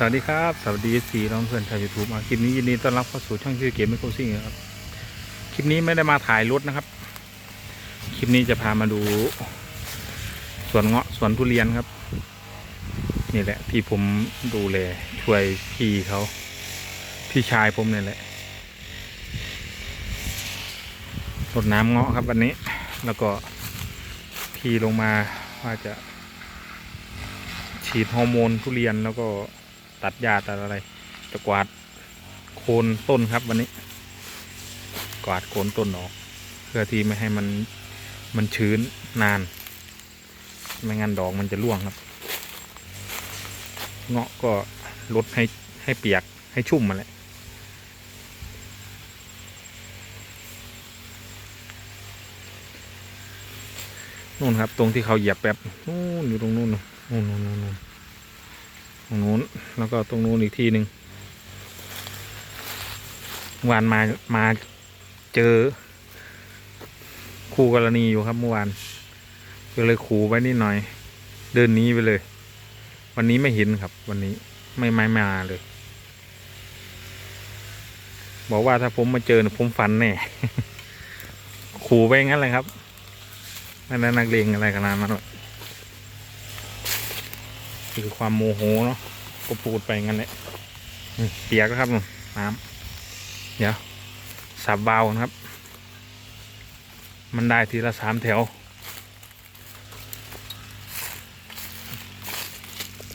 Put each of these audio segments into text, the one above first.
สวัสดีครับ สวัสดีสีน้องเพื่อนชาวยูทูบมาคลิปนี้ยินดีต้อนรับเข้าสู่ช่องชื่อเกมไม่โคซิ่งครับ คลิปนี้ไม่ได้มาถ่ายรถนะครับ คลิปนี้จะพามาดูสวนเงาะสวนทุเรียนครับ นี่แหละ ที่ผมดูแลช่วยพี่เขาพี่ชายผมนี่แหละรดน้ำเงาะครับวันนี้ แล้วก็พี่ลงมาว่าจะฉีดฮอร์โมนทุเรียนแล้วก็ ตัดหญ้าตัดอะไร จะกวาดโคนต้นครับวันนี้ กวาดโคนต้นออก เพื่อที่ไม่ให้มันมันชื้นนาน ไม่งั้นดอกมันจะร่วงครับ เงาะก็ลดให้ให้เปียกให้ชุ่มมาแหละนู่นครับ ตรงที่เขาเหยียบแบบนู่นอยู่ตรงนู่นน่ะนู่นนู่นนู่นนู่น ตรงนู้นแล้วก็ตรงนู้นอีกที่หนึ่งวานมามาเจอ คู่กรณีอยู่ครับเมื่อวานก็เลยขู่ไว้นิดหน่อย เดินหนี้ไปเลย วันนี้ไม่เห็นครับ วันนี้ไม่ไม่มาเลย บอกว่าถ้าผมมาเจอเนี่ยผมฝันแน่ขู่ไปงั้นเลยครับไม่ได้นักเลงอะไรขนาดนั้นหรอก คือความโมโหเนาะก็พูดไปงั้นแหละเปียกแล้วครับน้ำเดี๋ยวสับเบานะครับ มันได้ทีละสามแถว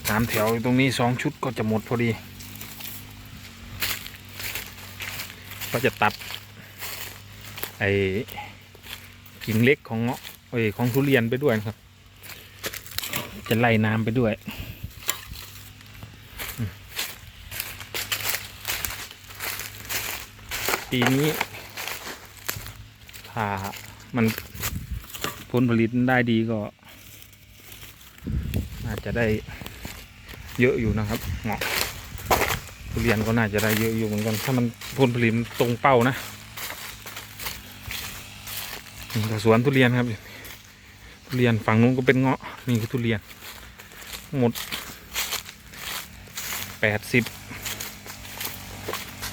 สามแถวตรงนี้สองชุดก็จะหมดพอดี ก็จะตัด ไอ้กิ่งเล็กของเงาะเอ้ยของทุเรียนไปด้วยครับ จะไล่น้ำไปด้วย ปีนี้ถ้ามันผลผลิตได้ดีก็น่าจะได้เยอะอยู่นะครับเหมาะทุเรียนก็น่าจะได้เยอะอยู่เหมือนกัน ถ้ามันผลผลิตตรงเป้านะนี่ก็สวนทุเรียนครับ ทุเรียนฝั่งนู้นก็เป็นเงาะนี่คือทุเรียน หมดแปดสิบ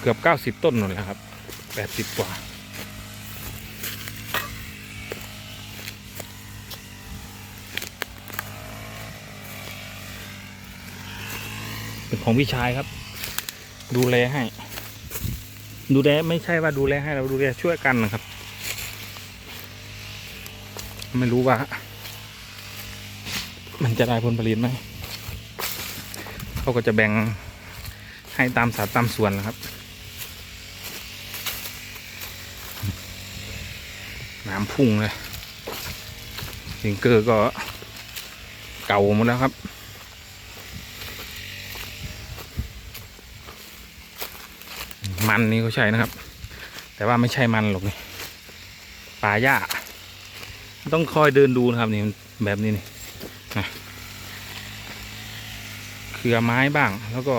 เกือบเก้าสิบต้นหมดแล้วครับ แปดสิบกว่า เป็นของพี่ชายครับ ดูแลให้ ดูแลไม่ใช่ว่าดูแลให้เราดูแลช่วยกันนะครับ ไม่รู้ว่า มันจะได้ผลผลิตไหมเขาก็จะแบ่งให้ตามสัดตามส่วนนะครับ น้ำพุ่งเลยสิงเกอร์ก็เก่าหมดแล้วครับ มันนี่ก็ใช่นะครับ แต่ว่าไม่ใช่มันหรอกนี่ป่าหญ้าต้องคอยเดินดูนะครับนี่แบบนี้นี่นะเครือไม้บ้างแล้วก็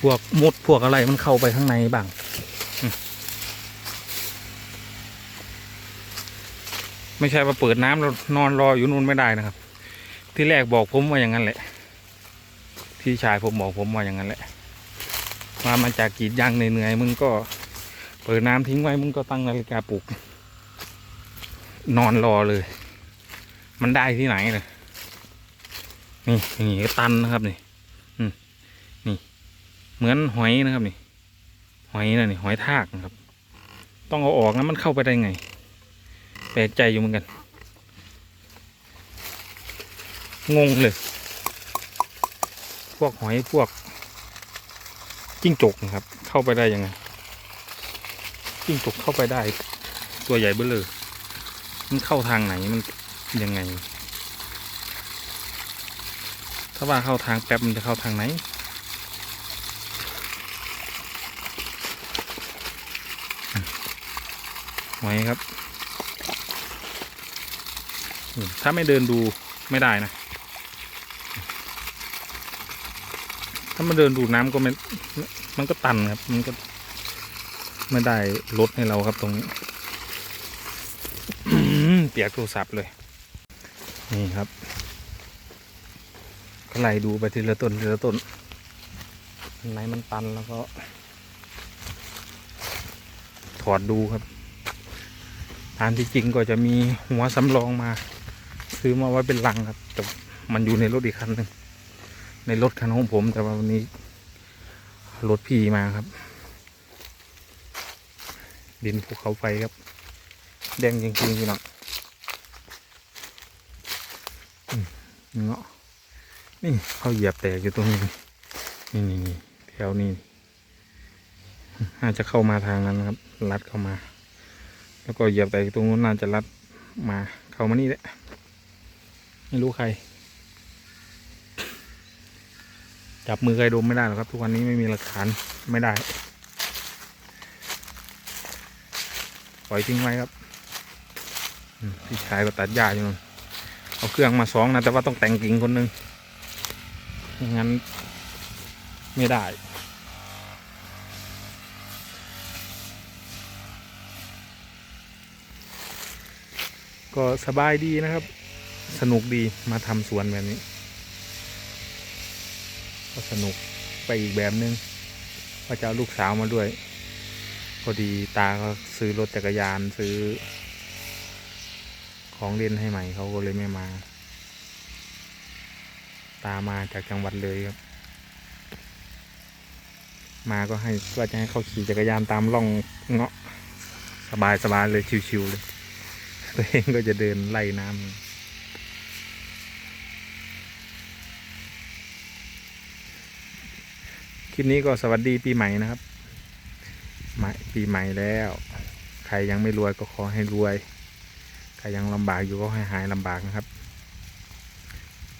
พวกมดพวกอะไรมันเข้าไปข้างในบ้างอืม ไม่ใช่ว่าเปิดน้ำแล้วนอนรออยู่นู่นไม่ได้นะครับ ที่แรกบอกผมว่าอย่างนั้นแหละ ที่ชายผมบอกผมว่าอย่างนั้นแหละมามาจากกีดยางเหนื่อยๆมึงก็เปิดน้ำทิ้งไว้มึงก็ตั้งนาฬิกาปลุก นอนรอเลย มันได้ที่ไหนเลยนี่นี่ก็ตันนะครับนี่อืนี่ เหมือนหอยนะครับนี่ หอยนะนี่หอยทากนะครับ ต้องเอาออกนะมันเข้าไปได้ไง แปลกใจอยู่เหมือนกัน งงเลย พวกหอยพวก จิ้งจกนะครับ เข้าไปได้ยังไง จิ้งจกเข้าไปได้ ตัวใหญ่เบ้อเลยมันเข้าทางไหนมันยังไง ถ้าว่าเข้าทางแป๊บมันจะเข้าทางไหนหอยครับ ถ้าไม่เดินดูไม่ได้นะ ถ้ามาเดินดูน้ำก็ไม่มันก็ตันครับ มันก็ไม่ได้ลดให้เราครับตรงนี้เปียกโทรศัพท์เลย นี่ครับก็ไล่ดูไปทีละต้นทีละต้นอันไหนมันตันแล้วก็ ถอดดูครับตามที่จริงก็จะมีหัวสำรองมา ซื้อมาไว้เป็นลังครับ แต่มันอยู่ในรถอีกคันหนึ่งในรถคันของผมแต่ว่าวันนี้รถพี่มาครับ ดินภูเขาไฟครับ แดงจริงๆพี่น้องเงาะนี่เขาเหยียบแตกอยู่ตรงนี้นี่นี่นี่แถวนี้น่าจะเข้ามาทางนั้นครับ ลัดเข้ามา แล้วก็เหยียบแตกตรงนู้นน่าจะลัดมาเข้ามานี่แหละ ไม่รู้ใคร จับมือใครดมไม่ได้หรอกครับ ทุกวันนี้ไม่มีหลักฐานไม่ได้ ปล่อยทิ้งไว้ครับพี่ชายก็ตัดหญ้าอยู่นู่นเอาเครื่องมาสองนะแต่ว่าต้องแต่งกิ่งคนนึงไม่งั้นไม่ได้ก็สบายดีนะครับ สนุกดีมาทำสวนแบบนี้ ก็สนุกไปอีกแบบนึงว่าจะเอาลูกสาวมาด้วย พอดีตาก็ซื้อรถจักรยานซื้อ ของเล่นให้ใหม่เขาก็เลยไม่มา ตามาจากจังหวัดเลยครับ มาก็ให้ว่าจะให้เขาขี่จักรยานตามร่องเงาะสบายสบายเลยชิวๆเลย ตัวเองก็จะเดินไล่น้ำ ลิปนี้ก็สวัสดีปีใหม่นะครับปีใหม่แล้ว ใครยังไม่รวยก็ขอให้รวย ใครยังลำบากอยู่ก็ให้หายลำบากนะครับ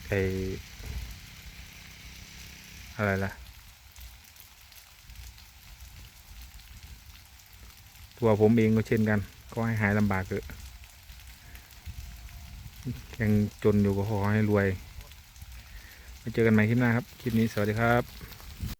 ไออะไรล่ะ ตัวผมเองก็เช่นกัน ก็ให้หายลำบากเถอะยังจนอยู่ก็ขอให้รวยไว้เจอกันใหม่คลิปหน้าครับ คลิปนี้สวัสดีครับ